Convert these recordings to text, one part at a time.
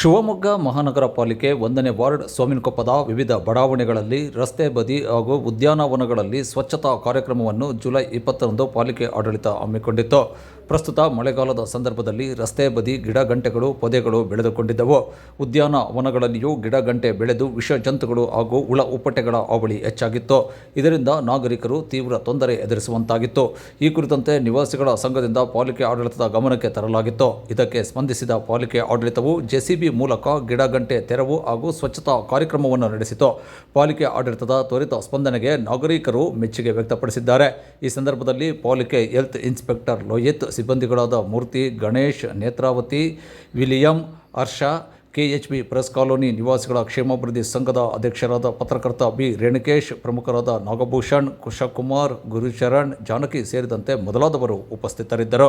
ಶಿವಮೊಗ್ಗ ಮಹಾನಗರ ಪಾಲಿಕೆ ಒಂದನೇ ವಾರ್ಡ್ ಸೋಮಿನಕೊಪ್ಪದ ವಿವಿಧ ಬಡಾವಣೆಗಳಲ್ಲಿ ರಸ್ತೆ ಬದಿ ಹಾಗೂ ಉದ್ಯಾನವನಗಳಲ್ಲಿ ಸ್ವಚ್ಛತಾ ಕಾರ್ಯಕ್ರಮವನ್ನು ಜುಲೈ ಇಪ್ಪತ್ತರಂದು ಪಾಲಿಕೆ ಆಡಳಿತ ಹಮ್ಮಿಕೊಂಡಿತ್ತು. ಪ್ರಸ್ತುತ ಮಳೆಗಾಲದ ಸಂದರ್ಭದಲ್ಲಿ ರಸ್ತೆ ಬದಿ ಗಿಡ ಗಂಟೆಗಳು ಪೊದೆಗಳು ಬೆಳೆದುಕೊಂಡಿದ್ದವು. ಉದ್ಯಾನವನಗಳಲ್ಲಿಯೂ ಗಿಡ ಗಂಟೆ ಬೆಳೆದು ವಿಷ ಜಂತುಗಳು ಹಾಗೂ ಉಳ ಉಪ್ಪಟೆಗಳ ಹಾವಳಿ ಹೆಚ್ಚಾಗಿತ್ತು. ಇದರಿಂದ ನಾಗರಿಕರು ತೀವ್ರ ತೊಂದರೆ ಎದುರಿಸುವಂತಾಗಿತ್ತು. ಈ ಕುರಿತಂತೆ ನಿವಾಸಿಗಳ ಸಂಘದಿಂದ ಪಾಲಿಕೆ ಆಡಳಿತದ ಗಮನಕ್ಕೆ ತರಲಾಗಿತ್ತು. ಇದಕ್ಕೆ ಸ್ಪಂದಿಸಿದ ಪಾಲಿಕೆ ಆಡಳಿತವು ಜೆಸಿಬಿ ಮೂಲಕ ಗಿಡ, ಗಂಟೆ, ತೆರವು ಹಾಗೂ ಸ್ವಚ್ಛತಾ ಕಾರ್ಯಕ್ರಮವನ್ನು ನಡೆಸಿತು. ಪಾಲಿಕೆ ಆಡಳಿತದ ತ್ವರಿತ ಸ್ಪಂದನೆಗೆ ನಾಗರಿಕರು ಮೆಚ್ಚುಗೆ ವ್ಯಕ್ತಪಡಿಸಿದ್ದಾರೆ. ಈ ಸಂದರ್ಭದಲ್ಲಿ ಪಾಲಿಕೆ health inspector Lohith, ಸಿಬ್ಬಂದಿಗಳಾದ Murthy, Ganesh, Netravati, William, Harsha, KHB press colony ನಿವಾಸಿಗಳ ಕ್ಷೇಮಾಭಿವೃದ್ಧಿ ಸಂಘದ ಅಧ್ಯಕ್ಷರಾದ ಪತ್ರಕರ್ತ ಬಿ. ರೇಣುಕೇಶ್, ಪ್ರಮುಖರಾದ ನಾಗಭೂಷಣ್, ಕುಶಕುಮಾರ್, ಗುರುಚರಣ್, ಜಾನಕಿ ಸೇರಿದಂತೆ ಮೊದಲಾದವರು ಉಪಸ್ಥಿತರಿದ್ದರು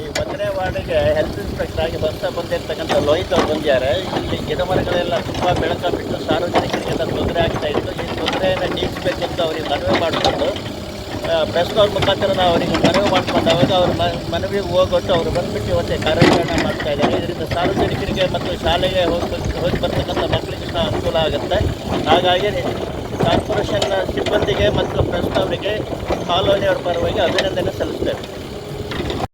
ಈ ವಾರ್ಡಿಗೆ ಹೆಲ್ತ್ ಇನ್ಸ್ಪೆಕ್ಟರ್ ಆಗಿ ಬರ್ತಾ ಬಂದಿರ್ತಕ್ಕಂಥ ಲೋಹಿತ್ ಅವ್ರು ಬಂದಿದ್ದಾರೆ. ಇಲ್ಲಿ ಗಿಡ ಮರಗಳೆಲ್ಲ ತುಂಬ ಬೆಳಕ ಬಿಟ್ಟು ಸಾರ್ವಜನಿಕರಿಗೆಲ್ಲ ತೊಂದರೆ ಆಗ್ತಾ ಇತ್ತು. ಈ ತೊಂದರೆಯನ್ನು ನೀಡಿಸ್ಬೇಕಂತ ಅವರಿಗೆ ಮನವಿ ಮಾಡಿಕೊಂಡು ಪ್ರೆಸ್ ಅವ್ರ ಮುಖಾಂತರ ನಾವು ಅವರಿಗೆ ಮನವಿ ಮಾಡ್ಕೊಂಡು ಅವ್ರ ಮ- ಮನವಿಗೆ ಹೋಗೊಟ್ಟು ಅವರು ಬಂದ್ಬಿಟ್ಟು ಇವತ್ತೇ ಕಾರ್ಯಾಚರಣೆ ಮಾಡ್ತಾ ಇದ್ದಾರೆ. ಇದರಿಂದ ಸಾರ್ವಜನಿಕರಿಗೆ ಮತ್ತು ಶಾಲೆಗೆ ಹೋಗಿ ಹೋಗಿ ಬರ್ತಕ್ಕಂಥ ಮಕ್ಕಳಿಗೆ ಸಹ ಅನುಕೂಲ ಆಗುತ್ತೆ. ಹಾಗಾಗಿ ಕಾರ್ಪೊರೇಷನ್ನ ಸಿಬ್ಬಂದಿಗೆ ಮತ್ತು ಪ್ರೆಸ್ ಅವರಿಗೆ ಕಾಲೋನಿಯವರ ಪರವಾಗಿ ಅಭಿನಂದನೆ ಸಲ್ಲಿಸ್ತೇವೆ